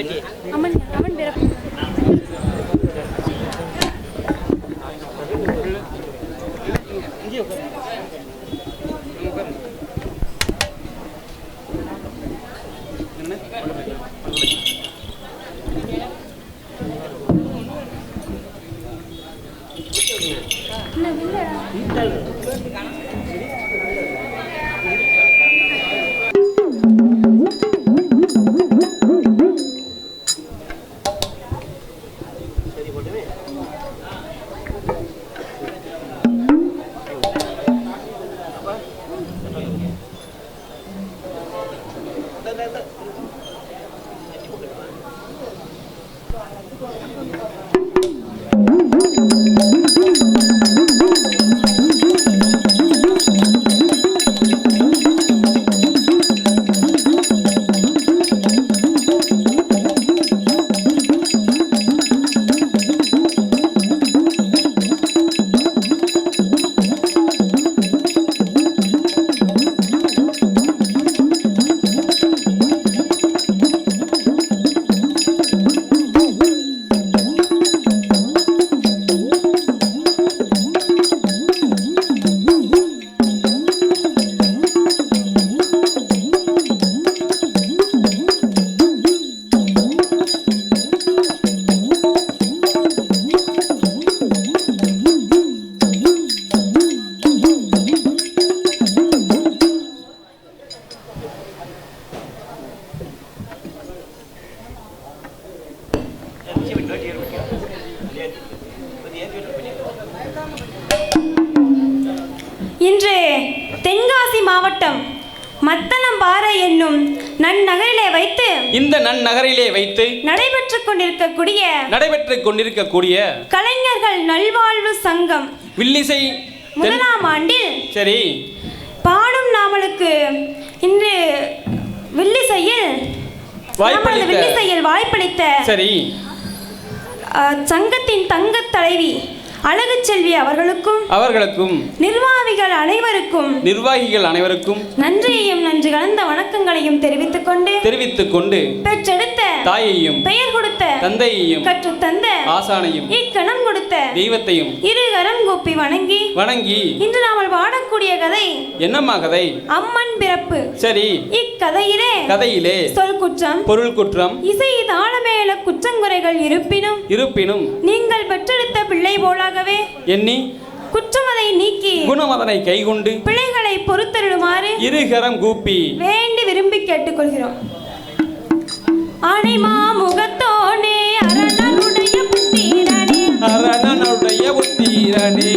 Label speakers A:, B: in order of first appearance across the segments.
A: கதை படிக்க
B: வைத்து நடைபெற்றுக் கொண்டிருக்கக்கூடிய
C: நடைபெற்றுக் கொண்டிருக்கக்கூடிய
B: கலைஞர்கள் நல்வாழ்வு சங்கம்
C: வில்லிசை
B: முதலாம் ஆண்டில்
C: சரி.
B: பாடும் நாமலுக்கு இன்று வில்லிசையில் வில்லிசையில் வாய்ப்பளித்த
C: சரி.
B: சங்கத்தின் தங்கத் தலைவி அழகு செல்வி அவர்களுக்கும்
C: அவர்களுக்கும்
B: நிர்வாகிகள் அனைவருக்கும்
C: நிர்வாகிகள் அனைவருக்கும்
B: நன்றியையும் நன்றி கலந்த வணக்கங்களையும் தெரிவித்துக் கொண்டு
C: தெரிவித்துக் கொண்டு
B: பெற்றெடுத்த
C: தாயையும்
B: பெயர் கொடுத்த
C: தந்தையையும்
B: கற்றுத் தந்த
C: ஆசானையும்
B: இக்கணம் கொடுத்த
C: தெய்வத்தையும்
B: இரு கரம் கூப்பி வணங்கி
C: வணங்கி
B: இன்று நாமல் பாடக்கூடிய கதை
C: என்னம்மா கதை?
B: அம்மன் பிறப்பு.
C: சரி.
B: இக்கதையிலே
C: கதையிலே
B: சொல் குற்றம்
C: பொருள் குற்றம்
B: இசை தாளமேல குற்றங்குறைகள் இருப்பினும்
C: இருப்பினும்
B: நீங்கள் பெற்றெடுத்த பிள்ளை போலாகவே
C: எண்ணி
B: குற்றமதை நீக்கி
C: குணமதனை கைகொண்டு
B: பிழைகளை பொறுத்தருளுமாறு
C: இருகரம் கூப்பி
B: வேண்டி விரும்பி கேட்டுக்கொள்கிறோம். அணிமா முகத்தோனே அரணனுடைய புத்திரனே
C: அரணனுடைய புத்திரனே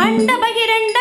B: அண்ட
C: பகிரண்ட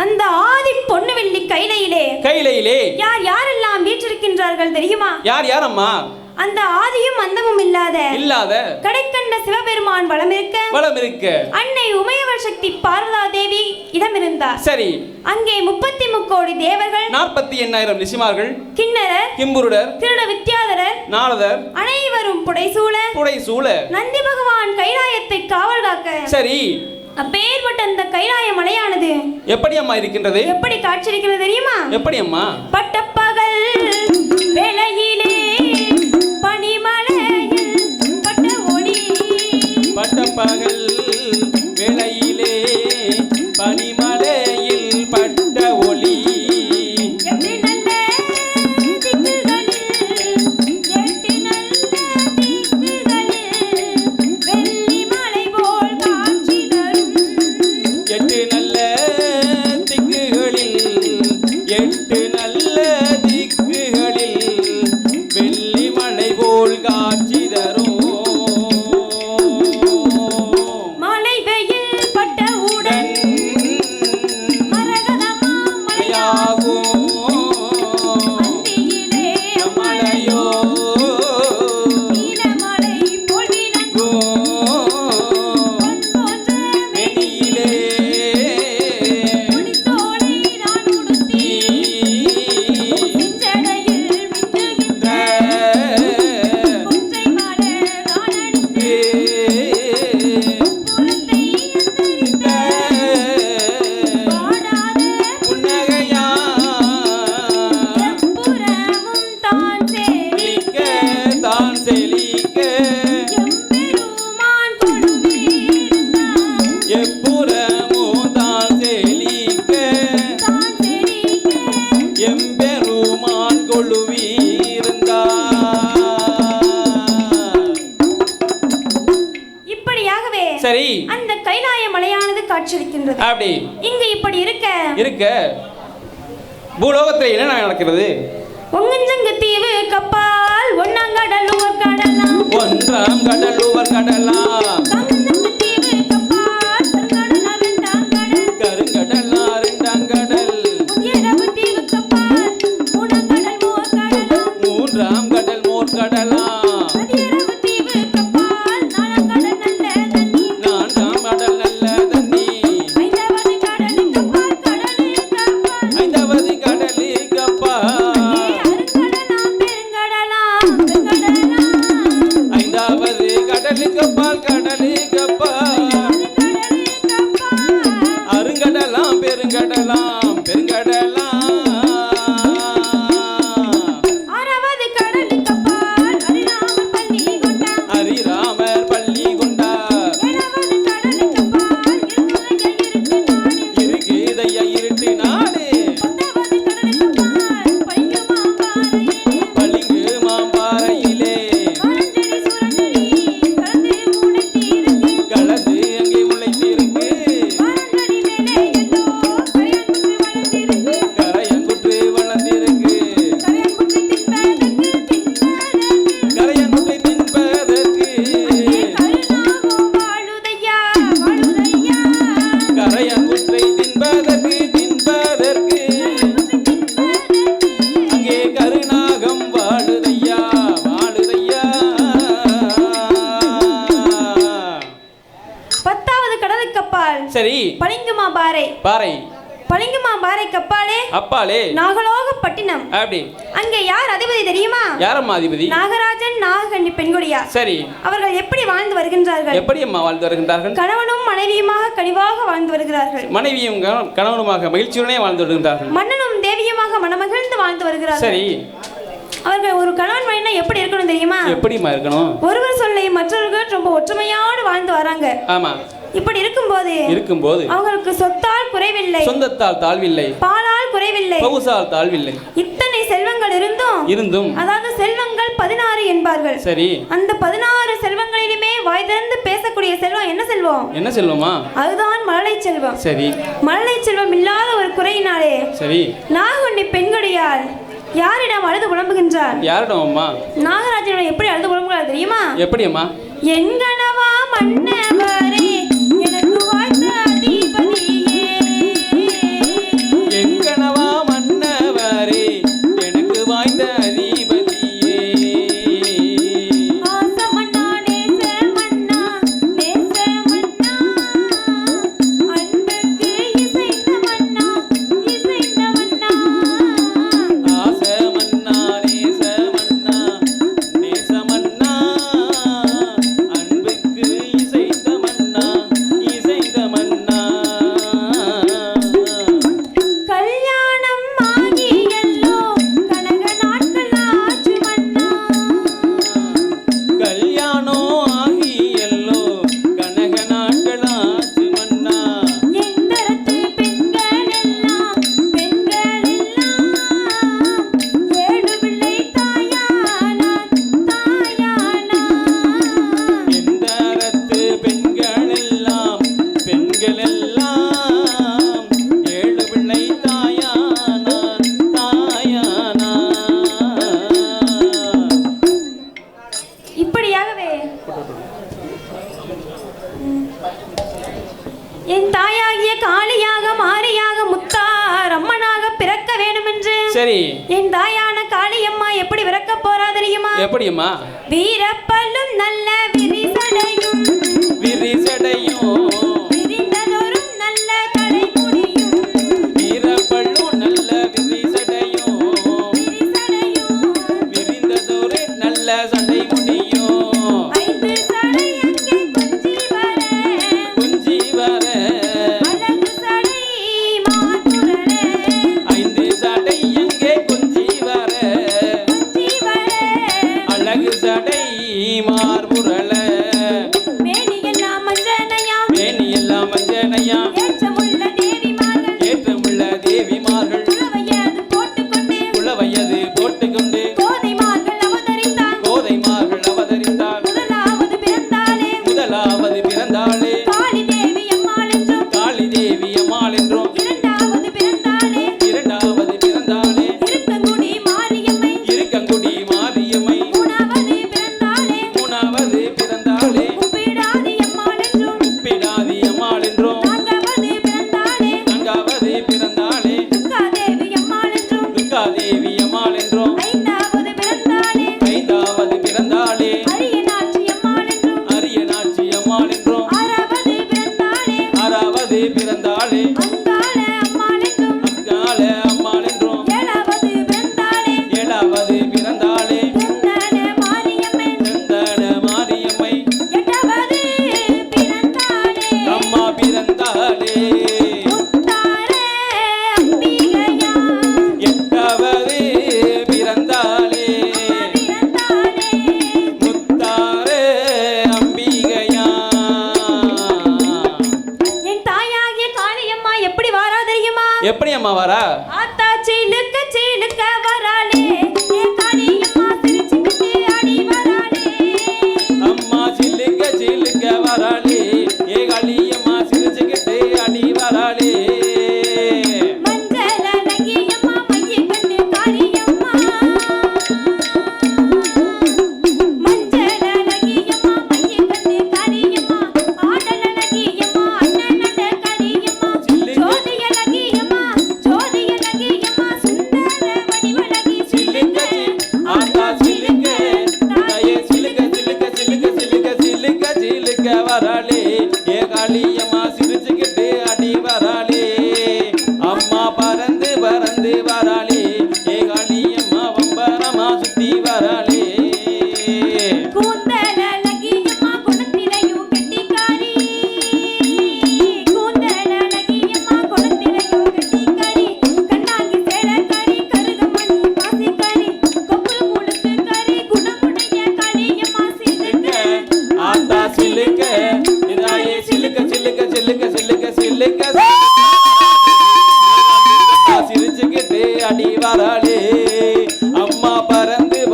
B: அந்த ஆதி பொன்னுவெள்ளி கைலையிலே
C: கைலையிலே.
B: யார் யாரெல்லாம் வீற்றிருக்கின்றார்கள் தெரியுமா?
C: யார் யாரம்மா?
B: அந்த ஆதியும் அந்தமும் இல்லாத
C: இல்லாத
B: கடைக்கண்ட சிவபெருமான் வளம் இருக்க
C: வளம் இருக்க
B: அன்னை உமையவர் சக்தி பார்வதா தேவி இடம் இருந்தார்
C: சரி.
B: அங்கே முப்பத்தி முக்கோடி தேவர்கள்
C: நாற்பத்தி எண்ணாயிரம் ரிஷிமார்கள்
B: கிண்ணரர்
C: கிம்புருடர்
B: திருட வித்யாதரர்
C: நாரதர்
B: அனைவரும் புடைசூழ
C: புடைசூழ.
B: நந்தி பகவான் கைலாயத்தை காவல் காக்க
C: சரி.
B: அப்பேற்பட்ட அந்த கைலாய மலையானது
C: எப்படி அம்மா இருக்கின்றது?
B: எப்படி காட்சியளிக்கிறது தெரியுமா?
C: எப்படி அம்மா
B: பட்டப்பகல் வேளையிலே பனிமலையில் பட்ட ஒளி.
C: பட்டப்பகல்
B: இங்கு. இப்படி இருக்க.
C: இருக்க. பூலோகத்தில் என்ன நடக்கிறது?
B: ஒங்கஞ்சங்கு தீவு கப்பால். ஒன்னாம்
C: ஒன்றாம் கடல்.
B: Yeah.
C: நாகலோகத்தாலே
B: நாகலோகப்பட்டினம்.
C: அப்படி.
B: அங்க யார் அதிபதி தெரியுமா?
C: யாரம்மா அதிபதி?
B: நாகராஜன் நாககன்னி பெண்குடியா.
C: சரி.
B: அவர்கள் எப்படி வாழ்ந்து வருகின்றார்கள்?
C: எப்படி அம்மா வாழ்ந்து வருகின்றார்கள்?
B: கணவனும் மனைவியுமாக கனிவாக வாழ்ந்து வருகிறார்கள்.
C: மனைவியும் கணவனுமாக மகிழ்ச்சியுடனே வாழ்ந்து வருகின்றார்கள்.
B: மன்னனும் தேவியுமாக மனமகிழ்ந்து வாழ்ந்து வருகிறார்கள்.
C: சரி.
B: அவர்கள் ஒரு கணவன் மனைவினா எப்படி இருக்கணும் தெரியுமா?
C: எப்படிமா இருக்கணும்?
B: ஒருவர் சொல்லை மற்றவர்கள் ரொம்ப ஒற்றுமையோடு வாழ்ந்து வராங்க.
C: ஆமா.
B: இப்படி இருக்கும்போது
C: இருக்கும்போது
B: அவங்களுக்கு சொத்தால் குறைவில்லை.
C: சொந்தத்தால் தாழ்வில்லை.
B: பாலால் குறைவில்லை.
C: பகுசால் தாழ்வில்லை.
B: இத்தனை செல்வங்கள் இருந்தும்
C: இருந்தும்
B: அதாவது செல்வங்கள் பதினாறு என்பார்கள்.
C: சரி.
B: அந்த பதினாறு செல்வங்களிலுமே வாய் திறந்து பேசக்கூடிய செல்வம் என்ன செல்வம்?
C: என்ன செல்வமா?
B: அதுதான் மழலை செல்வம்.
C: சரி.
B: மழலை செல்வம் இல்லாத ஒரு குறையினாலே
C: சரி.
B: நாகவண்ணி பெண்கடியால் யாரிடம் அழுது புலம்புகின்றார்?
C: யாரிடம் அம்மா
B: நாகராஜனோட எப்படி அழுது புலம்புகிறார் தெரியுமா?
C: எப்படி அம்மா எங்கனவா மன்ன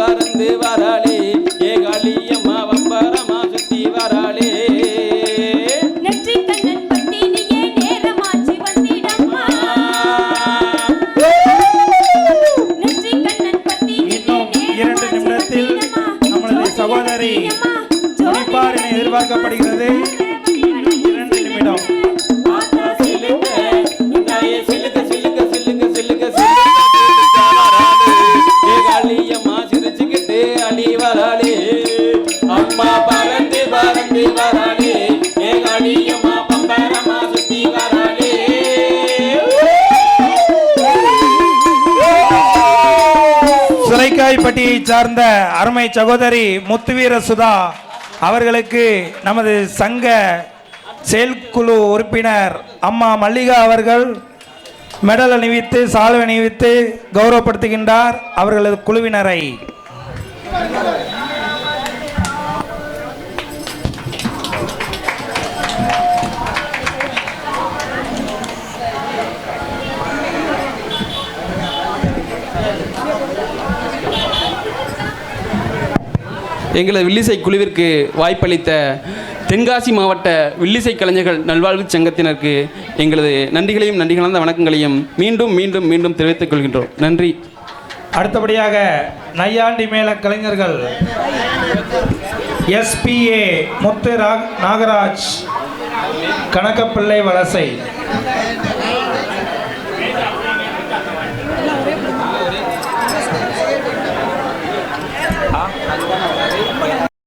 B: பறந்து வர
A: சார்ந்த அருமை சகோதரி முத்துவீர சுதா அவர்களுக்கு நமது சங்க செயல்குழு உறுப்பினர் அம்மா மல்லிகா அவர்கள் மெடல் அணிவித்து சால்வை அணிவித்து கௌரவப்படுத்துகின்றார் அவர்களது குழுவினரை.
C: எங்களது வில்லிசை குழுவிற்கு வாய்ப்பளித்த தென்காசி மாவட்ட வில்லிசை கலைஞர்கள் நல்வாழ்வு சங்கத்தினருக்கு எங்களது நன்றிகளையும் நன்றி கலந்த வணக்கங்களையும் மீண்டும் மீண்டும் மீண்டும் தெரிவித்துக் கொள்கின்றோம். நன்றி.
A: அடுத்தபடியாக நையாண்டி மேள கலைஞர்கள் எஸ்பிஏ முத்து ரா- நாகராஜ் கனகப்பிள்ளை வலசை